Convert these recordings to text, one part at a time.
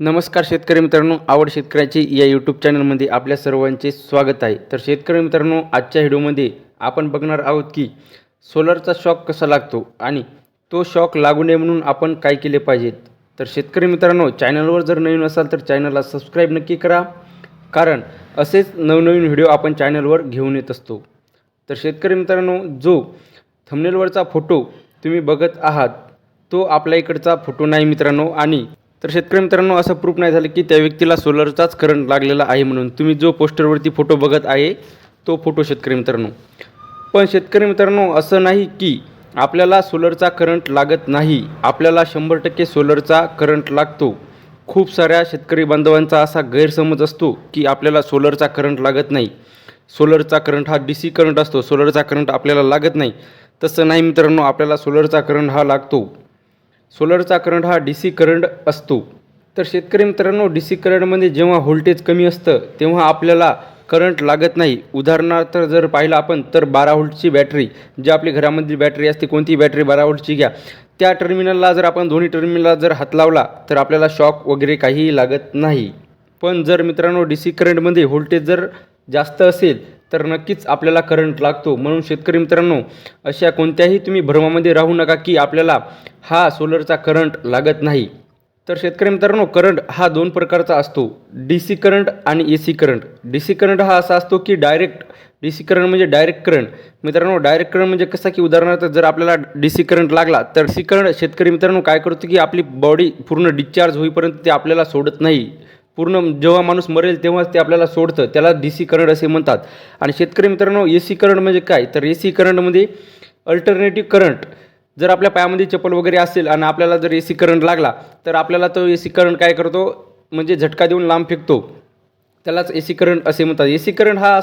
नमस्कार शेतकरी मित्रांनो आवड शेतकऱ्याची या यूट्यूब चॅनलमध्ये आपल्या सर्वांचे स्वागत आहे. तर शेतकरी मित्रांनो आजच्या व्हिडिओमध्ये आपण बघणार आहोत की सोलरचा शॉक कसा लागतो आणि तो शॉक लागू नये म्हणून आपण काय केले पाहिजेत? तर शेतकरी मित्रांनो चॅनलवर जर नवीन असाल तर चॅनलला सबस्क्राईब नक्की करा. कारण असेच नवनवीन व्हिडिओ आपण चॅनलवर घेऊन येत असतो. तर शेतकरी मित्रांनो जो थंबनेलवरचा फोटो तुम्ही बघत आहात तो आपल्या इकडचा फोटो नाही मित्रांनो आणि तर शेतकरी मित्रांनो असं प्रूफ नाही झालं की त्या व्यक्तीला सोलरचाच करंट लागलेला आहे म्हणून. तुम्ही जो पोस्टरवरती फोटो बघत आहे तो फोटो शेतकरी मित्रांनो. पण शेतकरी मित्रांनो असं नाही की आपल्याला सोलरचा करंट लागत नाही. आपल्याला शंभर टक्के सोलरचा करंट लागतो. खूप साऱ्या शेतकरी बांधवांचा असा गैरसमज असतो की आपल्याला सोलरचा करंट लागत नाही. सोलरचा करंट हा डी सी करंट असतो. सोलरचा करंट आपल्याला लागत नाही. तसं नाही मित्रांनो आपल्याला सोलरचा करंट हा लागतो. सोलरचा करंट हा डी सी करंट असतो. तर शेतकरी मित्रांनो डी सी करंटमध्ये जेव्हा व्होल्टेज कमी असतं तेव्हा आपल्याला करंट लागत नाही. उदाहरणार्थ जर पाहिलं आपण तर बारा व्होल्टची बॅटरी जी आपली घरामधली बॅटरी असते कोणती बॅटरी बारा व्होल्टची घ्या. त्या टर्मिनलला जर आपण दोन्ही टर्मिनलला जर हात लावला तर आपल्याला शॉक वगैरे काहीही लागत नाही. पण जर मित्रांनो डी सी करंटमध्ये व्होल्टेज जर जास्त असेल तर नक्कीच आपल्याला करंट लागतो. म्हणून शेतकरी मित्रांनो अशा कोणत्याही तुम्ही भ्रमामध्ये राहू नका की आपल्याला हा सोलरचा करंट लागत नाही. तर शेतकरी मित्रांनो करंट हा दोन प्रकारचा असतो. डी सी करंट आणि A C current. D C current हा असा असतो की डायरेक्ट डी सी करंट म्हणजे डायरेक्ट करंट मित्रांनो डायरेक्ट करंट म्हणजे कसा की उदाहरणार्थ जर आपल्याला डी सी करंट लागला तर सी करंट शेतकरी मित्रांनो काय करतो की आपली बॉडी पूर्ण डिस्चार्ज होईपर्यंत ते आपल्याला सोडत नाही. पूर्ण जेव्हा माणूस मरेल तेव्हाच ते आपल्याला सोडतं. त्याला डी सी करंट असे म्हणतात. आणि शेतकरी मित्रांनो ए सी करंट म्हणजे काय? तर ए सी करंटमध्ये अल्टरनेटिव्ह करंट जर आपल्या पायामध्ये चप्पल वगैरे असेल आणि आपल्याला जर ए सी करंट लागला तर आपल्याला तो ए सी करंट काय करतो? म्हणजे झटका देऊन लांब फेकतो. त्यालाच ए सी करंट असे म्हणतात. ए सी करंट हा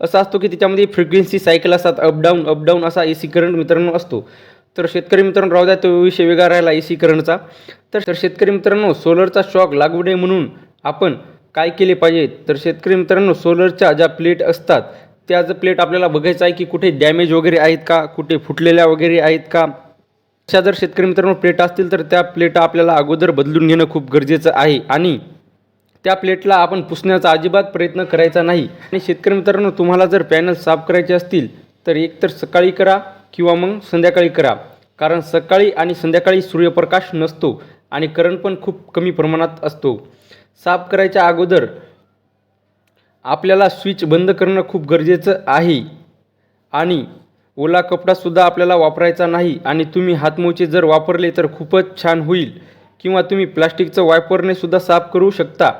असा असतो की त्याच्यामध्ये फ्रिक्वेन्सी सायकल असतात. अपडाऊन अपडाऊन असा ए सी करंट मित्रांनो असतो. तर शेतकरी मित्रांनो राहू द्या तो विषय वेगळा राहिला ए सी करंटचा. तर शेतकरी मित्रांनो सोलरचा शॉक लागू नये म्हणून आपण काय केले पाहिजे? तर शेतकरी मित्रांनो सोलरच्या ज्या प्लेट असतात त्या प्लेट आपल्याला बघायचं आहे की कुठे डॅमेज वगैरे आहेत का? कुठे फुटलेल्या वगैरे आहेत का? अशा जर शेतकरी मित्रांनो प्लेट असतील तर त्या प्लेटा आपल्याला अगोदर बदलून घेणं खूप गरजेचं आहे. आणि त्या प्लेटला आपण पुसण्याचा अजिबात प्रयत्न करायचा नाही. आणि शेतकरी मित्रांनो तुम्हाला जर पॅनल साफ करायचे असतील तर एकतर सकाळी करा किंवा मग संध्याकाळी करा. कारण सकाळी आणि संध्याकाळी सूर्यप्रकाश नसतो आणि करंट पण खूप कमी प्रमाणात असतो. साफ करायच्या अगोदर आपल्याला स्विच बंद करणं खूप गरजेचं आहे. आणि ओला कपडासुद्धा आपल्याला वापरायचा नाही आणि तुम्ही हातमोचे जर वापरले तर खूपच छान होईल. किंवा तुम्ही प्लास्टिकचं वायपरने सुद्धा साफ करू शकता.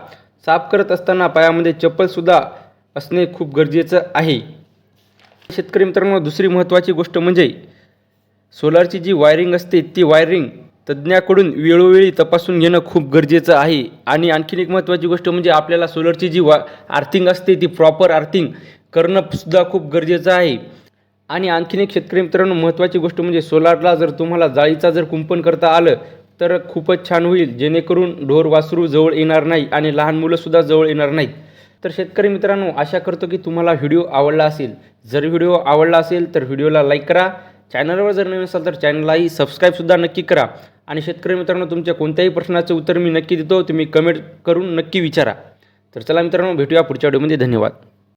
साफ करत असताना पायामध्ये चप्पलसुद्धा असणे खूप गरजेचं आहे. शेतकरी मित्रांनो दुसरी महत्त्वाची गोष्ट म्हणजे सोलारची जी वायरिंग असते ती वायरिंग तज्ज्ञाकडून वेळोवेळी तपासून घेणं खूप गरजेचं आहे. आणि आणखीन एक महत्त्वाची गोष्ट म्हणजे आपल्याला सोलरची जी वा आर्थिंग असते ती प्रॉपर आर्थिंग करणंसुद्धा खूप गरजेचं आहे. आणि आणखीन एक शेतकरी मित्रांनो महत्त्वाची गोष्ट म्हणजे सोलारला जर तुम्हाला जाळीचा जर कुंपण करता आलं तर खूपच छान होईल. जेणेकरून ढोर वासरू जवळ येणार नाही आणि लहान मुलंसुद्धा जवळ येणार नाहीत. तर शेतकरी मित्रांनो आशा करतो की तुम्हाला व्हिडिओ आवडला असेल. जर व्हिडिओ आवडला असेल तर व्हिडिओला लाईक करा. चॅनलवर जर नवीन असाल तर चॅनललाही सबस्क्राईबसुद्धा नक्की करा. आणि शेतकरी मित्रांनो तुमच्या कोणत्याही प्रश्नाचं उत्तर मी नक्की देतो. तुम्ही कमेंट करून नक्की विचारा. तर चला मित्रांनो भेटूया पुढच्या व्हिडिओमध्ये. धन्यवाद.